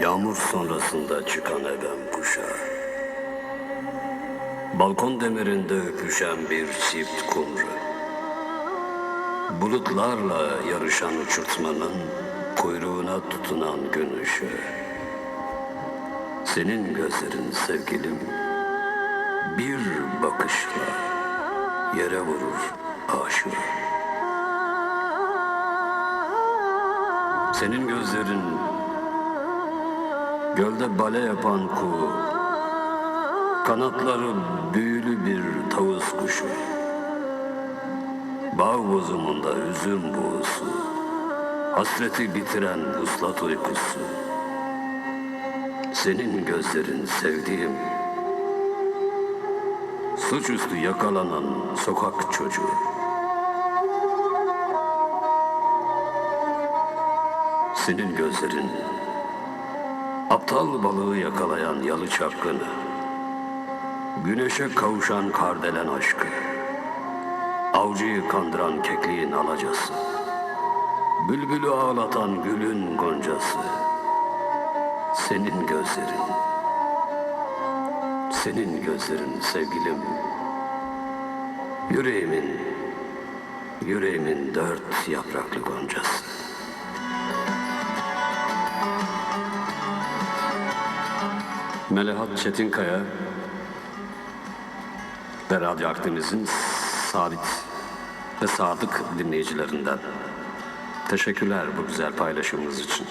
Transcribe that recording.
Yağmur sonrasında çıkan evem kuşa. Balkon demirinde öpüşen bir çift kumru. Bulutlarla yarışan uçurtmanın kuyruğuna tutunan gün ışığı. Senin gözlerin sevgilim bir bakışla yere vurur aşığı. Senin gözlerin gölde bale yapan kuğu, kanatları büyülü bir tavus kuşu. Bağ bozumunda üzüm buğusu, hasreti bitiren vuslat uykusu. Senin gözlerin sevdiğim, suçüstü yakalanan sokak çocuğu. Senin gözlerin, aptal balığı yakalayan yalı çapkını, güneşe kavuşan kardelen aşkı, avcıyı kandıran kekliğin alacası, bülbülü ağlatan gülün goncası, senin gözlerin, senin gözlerin sevgilim, yüreğimin, yüreğimin dört yapraklı goncası. Melahat Çetinkaya ve Radyo Akdeniz'in sabit ve sadık dinleyicilerinden. Teşekkürler bu güzel paylaşımınız için.